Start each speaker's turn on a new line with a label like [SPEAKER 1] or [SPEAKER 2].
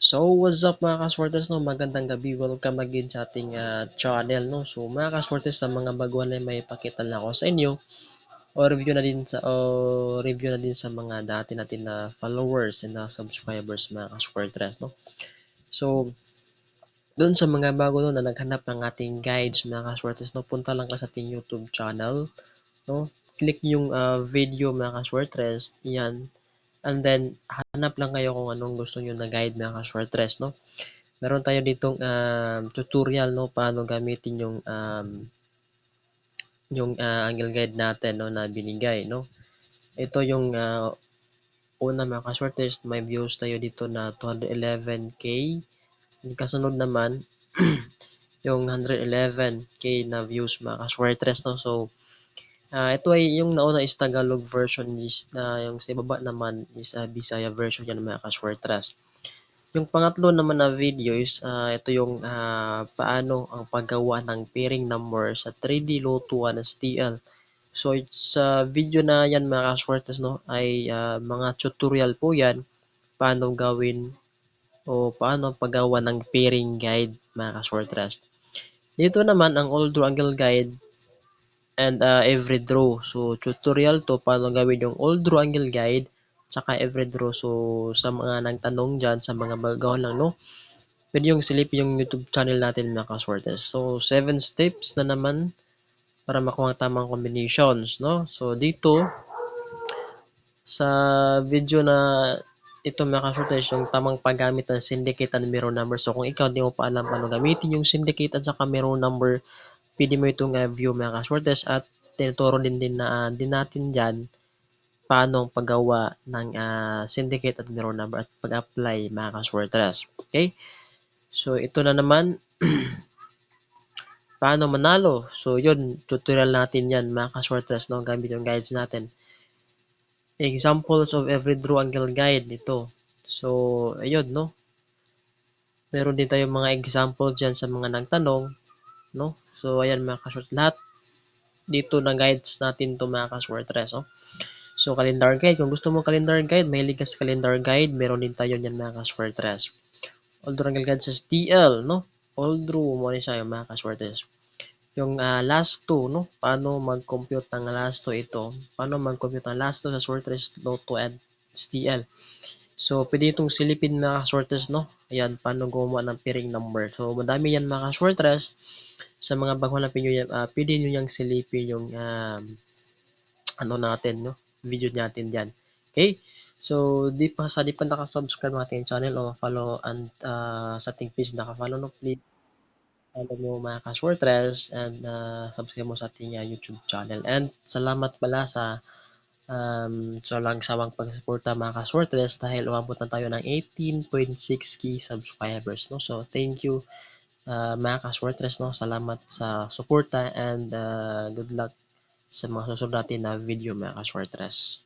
[SPEAKER 1] So, what's up mga kasworters, no? Magandang gabi. Welcome again sa ating uh, channel, no? So, mga kasworters, sa mga baguhan na may pakita na ako sa inyo, o review na din sa o review na din sa mga dati natin na followers and na subscribers mga kasworters, no? So, doon sa mga bago no, na naghanap ng ating guides mga kasworters, no? Punta lang ka sa ating YouTube channel, no? Click yung uh, video mga kasworters, yan, And then, hanap lang kayo kung anong gusto nyo na guide mga ka-shortress, no? Meron tayo ditong um, tutorial, no? Paano gamitin yung um, yung uh, angle guide natin, no? Na binigay, no? Ito yung uh, una mga ka-shortress. May views tayo dito na 211k. Yung kasunod naman, yung 111k na views mga ka-shortress, no? So, Uh, ito ay yung nauna is Tagalog version is na uh, yung sa baba naman is uh, Bisaya version yan mga kaswertras. Yung pangatlo naman na video is uh, ito yung uh, paano ang paggawa ng pairing number sa 3D Loto 1 STL. So sa video na yan mga kaswertras no ay uh, mga tutorial po yan paano gawin o paano paggawa ng pairing guide mga kaswertras. Dito naman ang old draw angle guide and uh, every draw. So, tutorial to paano gawin yung old draw angle guide tsaka every draw. So, sa mga nagtanong dyan, sa mga bagawan lang, no? Pwede yung silip yung YouTube channel natin mga kasworters. So, 7 steps na naman para makuha ang tamang combinations, no? So, dito, sa video na ito mga kasworters, yung tamang paggamit ng syndicate and mirror number. So, kung ikaw di mo pa alam paano gamitin yung syndicate at saka mirror number, pwede mo itong uh, view mga kasworters at tinuturo din din na uh, din natin dyan paano ang paggawa ng uh, syndicate at mirror number at pag-apply mga kasworters. Okay? So, ito na naman paano manalo. So, yun, tutorial natin yan mga kasworters, no? gamit yung guides natin. Examples of every draw angle guide ito. So, ayun, no? Meron din tayong mga example dyan sa mga nagtanong, no? So, ayan mga ka-short. Lahat dito na guides natin to mga ka-shortress. Oh. So, calendar guide. Kung gusto mo calendar guide, mahilig ka sa calendar guide, meron din tayo yan mga ka-shortress. Although ang guide sa STL, no? Although mo rin siya yung mga ka-shortress. Yung uh, last two, no? Paano mag-compute ng last two ito? Paano mag-compute ng last two sa shortress, Lotto, and STL? So, pwede itong silipin mga shorters, no? Ayan, paano gumawa ng pairing number. So, madami yan mga shorters. Sa mga bagong hanapin nyo yan, uh, pwede nyo yung silipin yung um, ano natin, no? Video natin dyan. Okay? So, di pa sa di pa nakasubscribe ng ating channel o follow and uh, sa ating page naka-follow no, please follow mo mga ka-shorters and uh, subscribe mo sa ating uh, YouTube channel. And salamat pala sa um, so lang sawang pagsuporta mga ka-shortlist dahil umabot na tayo ng 18.6k subscribers. No? So, thank you uh, mga ka-shortlist. No? Salamat sa suporta and uh, good luck sa mga susunod natin na video mga ka-shortlist.